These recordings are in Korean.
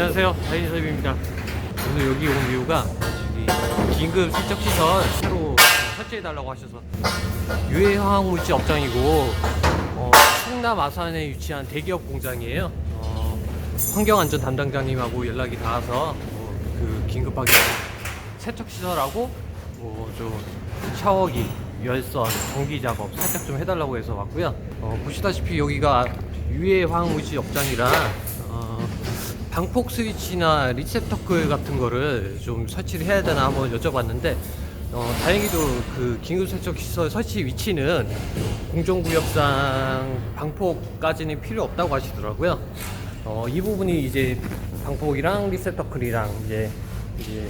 안녕하세요. 다이니섭입니다. 오늘 여기 온 이유가 저기 긴급 세척 시설 새로 설치해 달라고 하셔서 유해화학물질 업장이고 어, 충남 아산에 위치한 대기업 공장이에요. 어, 환경안전 담당자님하고 연락이 닿아서 어, 그 긴급하게 세척 시설하고 뭐좀 샤워기 열선 전기 작업 살짝 좀 해달라고 해서 왔고요. 어, 보시다시피 여기가 유해 화학 물질 업장이라 어, 방폭 스위치나 리셉터클 같은 거를 좀 설치를 해야 되나 한번 여쭤봤는데 어, 다행히도 그 긴급 세척 시설 설치 위치는 공정구역상 방폭까지는 필요 없다고 하시더라고요. 어, 이 부분이 이제 방폭이랑 리셉터클이랑 이제 이제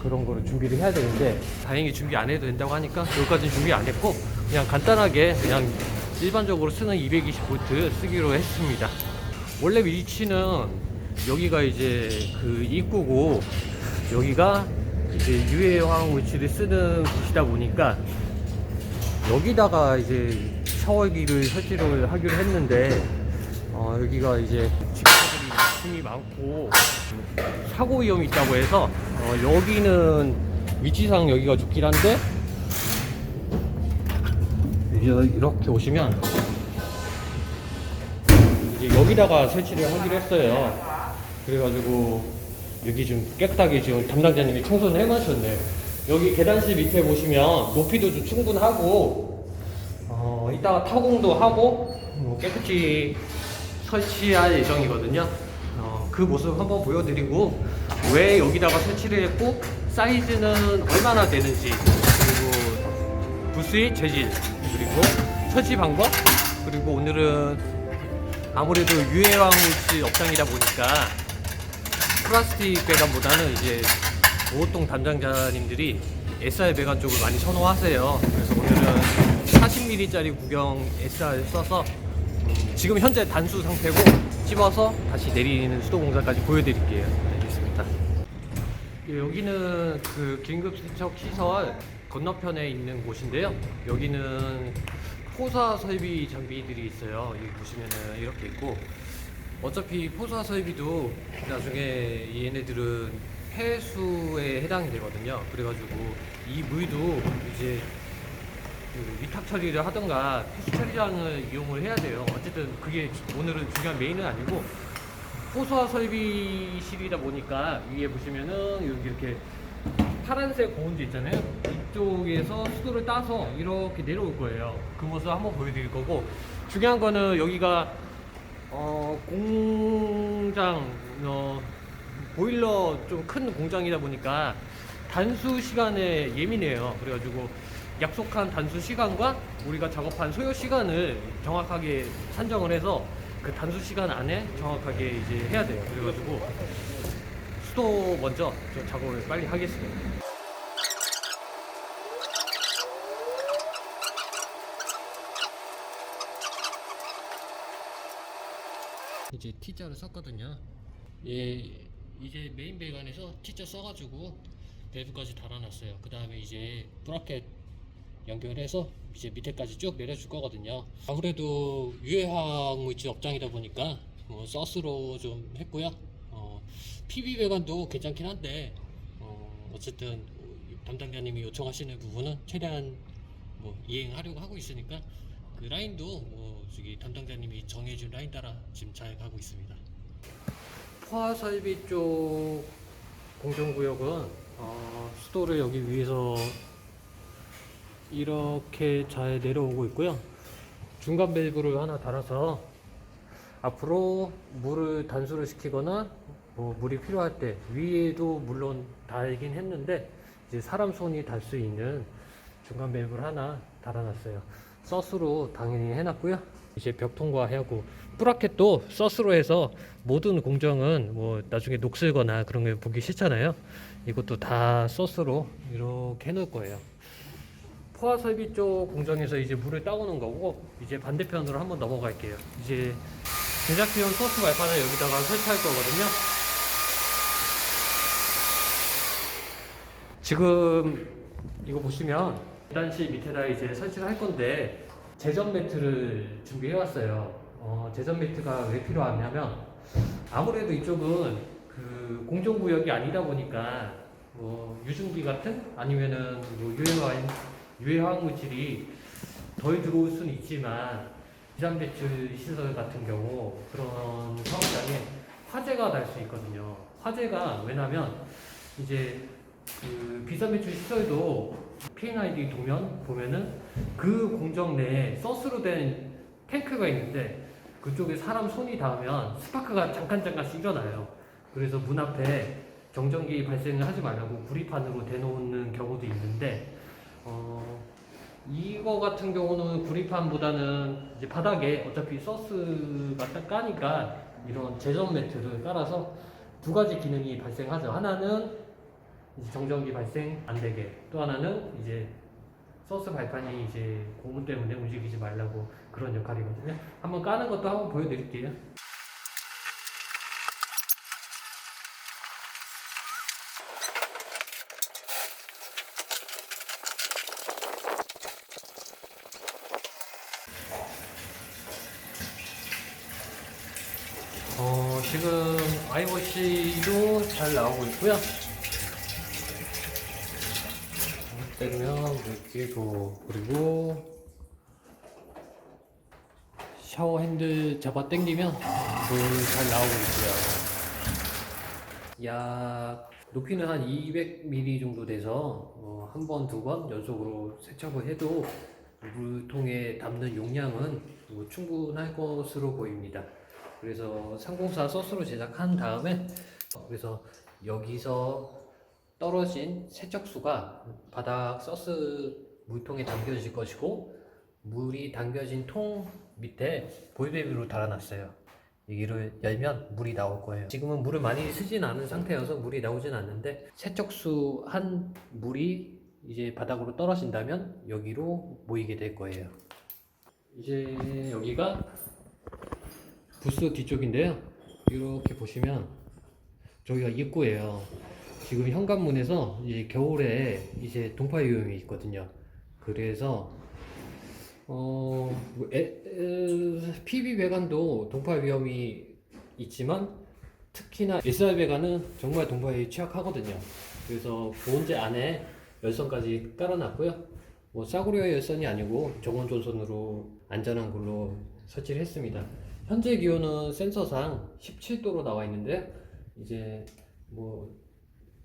그런 거를 준비를 해야 되는데 다행히 준비 안 해도 된다고 하니까 여기까지는 준비 안 했고 그냥 간단하게 그냥 일반적으로 쓰는 220V 쓰기로 했습니다. 원래 위치는 여기가 이제 그 입구고 여기가 이제 유해화학 물질을 쓰는 곳이다 보니까 여기다가 이제 샤워기를 설치를 하기로 했는데 어, 여기가 이제 집사들이 힘이 많고 사고 위험이 있다고 해서 어, 여기는 위치상 여기가 좋긴 한데 이렇게 오시면 이제 여기다가 설치를 하기로 했어요. 그래가지고 여기 좀 깨끗하게 지금 담당자님이 청소를 해놓으셨네요. 여기 계단실 밑에 보시면 높이도 좀 충분하고 어, 이따가 타공도 하고 뭐 깨끗이 설치할 예정이거든요. 어, 그 모습 한번 보여드리고 왜 여기다가 설치를 했고 사이즈는 얼마나 되는지 그리고 부스의 재질 그리고 설치 방법 그리고 오늘은 아무래도 유해왕 물질 업장이다 보니까 플라스틱 배관보다는 이제 보호통 담당자님들이 SR 배관 쪽을 많이 선호하세요. 그래서 오늘은 40mm짜리 구경 SR 써서 음, 지금 현재 단수 상태고 찝어서 다시 내리는 수도 공사까지 보여드릴게요. 알겠습니다. 예, 여기는 그 긴급 세척 시설 건너편에 있는 곳인데요. 여기는 포사 설비 장비들이 있어요. 여기 보시면은 이렇게 있고 어차피 포사 설비도 나중에 얘네들은 폐수에 해당이 되거든요. 그래가지고 이 물도 이제 그 위탁 처리를 하던가 폐수 처리장을 이용을 해야 돼요. 어쨌든 그게 오늘은 중요한 메인은 아니고 포수화 설비실이다 보니까 위에 보시면은 이렇게 파란색 고온도 있잖아요. 이쪽에서 수도를 따서 이렇게 내려올 거예요. 그 모습 한번 보여드릴 거고 중요한 거는 여기가 어, 공장 어, 보일러 좀 큰 공장이다 보니까 단수 시간에 예민해요. 그래가지고 약속한 단수 시간과 우리가 작업한 소요 시간을 정확하게 산정을 해서 그 단수 시간 안에 정확하게 이제 해야 돼요. 그래가지고 수도 먼저 저 작업을 빨리 하겠습니다. 이제 T자를 썼거든요. 예, 이제 메인 배관에서 T자 써가지고 밸브까지 달아놨어요. 그 다음에 이제 브라켓 연결해서 이제 밑에까지 쭉 내려줄 거거든요. 아무래도 유해화학 물질 업장이다 보니까 뭐 서스로 좀 했고요. 어, PB 배관도 괜찮긴 한데 어, 어쨌든 담당자님이 요청하시는 부분은 최대한 뭐 이행하려고 하고 있으니까 그 라인도 뭐 저기 담당자님이 정해준 라인 따라 지금 잘 가고 있습니다. 포화 설비 쪽 공정구역은 어, 수도를 여기 위에서 이렇게 잘 내려오고 있고요. 중간 밸브를 하나 달아서 앞으로 물을 단수를 시키거나 뭐 물이 필요할 때 위에도 물론 달긴 했는데 이제 사람 손이 달 수 있는 중간 밸브를 하나 달아놨어요. 서스로 당연히 해놨고요. 이제 벽 통과하고 브라켓도 서스로 해서 모든 공정은 뭐 나중에 녹슬거나 그런 게 보기 싫잖아요. 이것도 다 서스로 이렇게 해놓을 거예요. 포화 설비 쪽 공정에서 이제 물을 따오는 거고 이제 반대편으로 한번 넘어갈게요. 이제 제작비용 소스 발판을 여기다가 설치할 거거든요. 지금 이거 보시면 계단실 밑에다 이제 설치를 할 건데 제전 매트를 준비해 왔어요. 어, 제전 매트가 왜 필요하냐면 아무래도 이쪽은 그 공정 구역이 아니다 보니까 뭐 유증기 같은 아니면은 뭐 유해화인 유해화학 물질이 덜 들어올 수는 있지만 비산 배출 시설 같은 경우 그런 사업장에 화재가 날 수 있거든요. 화재가 왜냐면 이제 그 비산 배출 시설도 P&ID 도면 보면은 그 공정 내에 서스로 된 탱크가 있는데 그쪽에 사람 손이 닿으면 스파크가 잠깐 잠깐씩 일어나요. 그래서 문 앞에 정전기 발생을 하지 말라고 구리판으로 대놓는 경우도 있는데 어, 이거 같은 경우는 구리판보다는 이제 바닥에 어차피 서스가 딱 까니까 이런 제전 매트를 깔아서 두 가지 기능이 발생하죠. 하나는 이제 정전기 발생 안 되게, 또 하나는 이제 서스 발판이 이제 고무 때문에 움직이지 말라고 그런 역할이거든요. 한번 까는 것도 한번 보여드릴게요. 어, 지금 IOC도 잘 나오고 있고요. 때리면 물기도 그리고 샤워 핸들 잡아 당기면 물 잘 나오고 있고요. 약 높이는 한 200mm 정도 돼서 어, 한 번, 두 번 연속으로 세척을 해도 물통에 담는 용량은 뭐 충분할 것으로 보입니다. 그래서 상공사 소스로 제작한 다음에 어, 그래서 여기서 떨어진 세척수가 바닥 서스 물통에 담겨질 것이고 물이 담겨진 통 밑에 보이베비로 달아놨어요. 여기를 열면 물이 나올 거예요. 지금은 물을 많이 쓰진 않은 상태여서 물이 나오진 않는데 세척수 한 물이 이제 바닥으로 떨어진다면 여기로 모이게 될 거예요. 이제 여기가 부스 뒤쪽인데요. 이렇게 보시면 저기가 입구예요. 지금 현관문에서 이제 겨울에 이제 동파 위험이 있거든요. 그래서 어뭐 에, 에, PB 배관도 동파 위험이 있지만 특히나 SR 배관은 정말 동파에 취약하거든요. 그래서 보온재 안에 열선까지 깔아놨고요. 뭐 싸구려 열선이 아니고 정원 전선으로 안전한 걸로 설치를 했습니다. 현재 기온은 센서상 17도로 나와 있는데 이제 뭐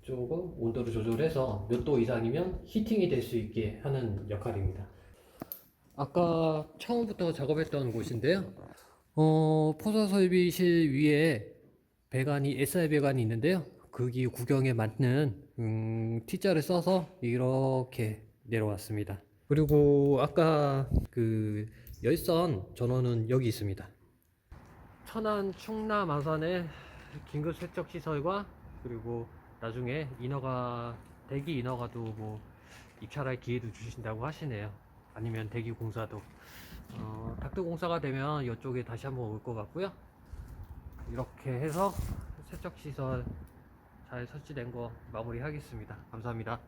조금 온도를 조절해서 몇 도 이상이면 히팅이 될 수 있게 하는 역할입니다. 아까 처음부터 작업했던 곳인데요. 어, 포사 설비실 위에 배관이 SR 배관이 있는데요. 거기 구경에 맞는 음, T자를 써서 이렇게 내려왔습니다. 그리고 아까 그 열선 전원은 여기 있습니다. 천안 충남 아산의 긴급 세척 시설과 그리고 나중에 인허가 대기 인허가도 뭐 입찰할 기회도 주신다고 하시네요. 아니면 대기 공사도 어, 닥터 공사가 되면 이쪽에 다시 한번 올 것 같고요. 이렇게 해서 세척 시설 잘 설치된 거 마무리하겠습니다. 감사합니다.